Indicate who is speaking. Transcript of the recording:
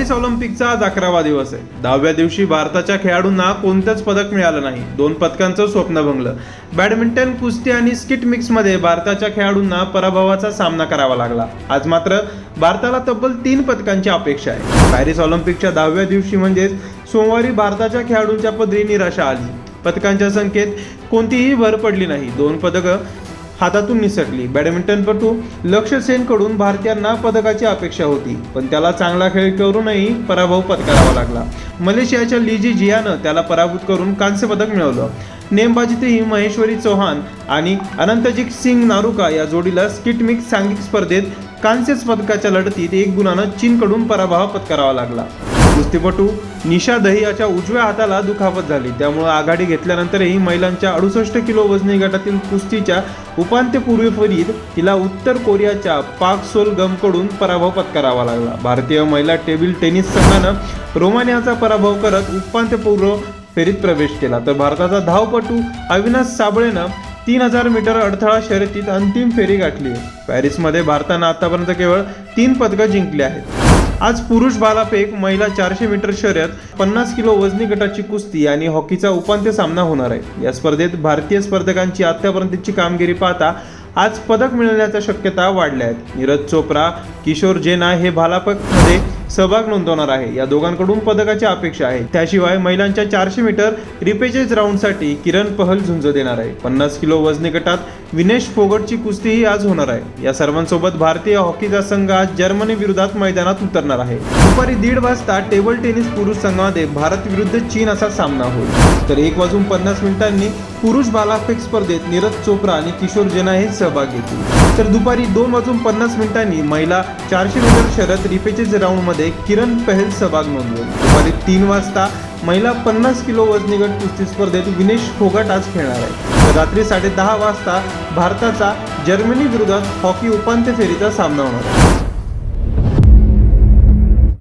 Speaker 1: Paris ऑलिम्पिकचा आज अकरावा दिवस आहे. दहाव्या दिवशी भारताच्या खेळाडूंना कोणतंच पदक मिळालं नाही. दोन पदकांचं स्वप्न भंगलं. बॅडमिंटन कुस्ती आणि स्किट मिक्समध्ये भारताच्या खेळाडूंना पराभवाचा सामना करावा लागला. आज मात्र भारताला तब्बल तीन पदकांची अपेक्षा आहे. पॅरिस ऑलिम्पिकच्या दहाव्या दिवशी म्हणजेच सोमवारी भारताच्या खेळाडूंच्या पदरी निराशा आली. पदकांच्या संख्येत कोणतीही भर पडली नाही. दोन पदकं हातातून निसटली. बॅडमिंटनपटू लक्ष्य सेनकडून भारतीयांना पदकाची अपेक्षा होती पण त्याला चांगला खेळ करूनही पराभव पत्करावा लागला. मलेशियाच्या लिजी जियानं त्याला पराभूत करून कांस्य पदक मिळवलं. नेमबाजीतही महेश्वरी चौहान आणि अनंतजित सिंग नारुका या जोडीला स्किटमिक सांघिक स्पर्धेत कांस्य पदकाच्या लढतीत एक गुणानं चीनकडून पराभव पत्करावा लागला. कुस्तीपटू निशा दहियाच्या उजव्या हाताला दुखापत झाली. त्यामुळे आघाडी घेतल्यानंतरही महिलांच्या अडुसष्ट किलो वजनी गटातील कुस्तीच्या उपांत्यपूर्व फेरीत तिला उत्तर कोरियाच्या पाक सोल गमकडून पराभव पत्करावा लागला. भारतीय महिला टेबल टेनिस संघानं रोमानियाचा पराभव करत उपांत्यपूर्व फेरीत प्रवेश केला. तर भारताचा धावपटू अविनाश साबळेनं तीन हजार मीटर अडथळा शर्यतीत अंतिम फेरी गाठली. पॅरिसमध्ये भारतानं आतापर्यंत केवळ तीन पदकं जिंकली आहेत. आज पुरुष भालाफेक महिला चारशे मीटर शर्यत पन्नास किलो वजनी गटाची कुस्ती आणि हॉकीचा उपांत्य सामना होणार आहे. या स्पर्धेत भारतीय स्पर्धकांची आतापर्यंतची कामगिरी पाहता आज पदक मिळण्याच्या शक्यता वाढल्या आहेत. नीरज चोप्रा किशोर जेना हे भालाफेकमध्ये सहभाग नोंदवणार आहे. या दोघांकडून पदकाची अपेक्षा आहे. त्याशिवाय महिलांच्या चारशे मीटर रिपेचेज राऊंडसाठी किरण पहल झुंज देणार आहे. पन्नास किलो वजनी गटात विनेश फोगटची कुस्तीही आज होणार आहे. या सर्वांसोबत भारतीय हॉकीचा संघ आज जर्मनी विरोधात मैदानात उतरणार आहे. दुपारी दीड वाजता टेबल टेनिस पुरुष संघामध्ये भारत विरुद्ध चीन असा सामना होईल. तर एक वाजून पन्नास मिनिटांनी पुरुष बालाफेक स्पर्धेत नीरज चोप्रा आणि किशोर जेना हे सहभाग घेतील. तर दुपारी दोन वाजून पन्नास मिनिटांनी महिला चारशे मीटर शरद रिपेचेज राऊंडमध्ये किरण पहेल सहभाग नोंदवेल दुपारी तीन वाजता महिला पन्नास किलो वजनीगट कुस्ती स्पर्धेत विनेश फोगट आज खेळणार आहे. तर रात्री साडे दहा वाजता भारताचा जर्मनी विरोधात हॉकी उपांत्य फेरीचा सामना होणार आहे.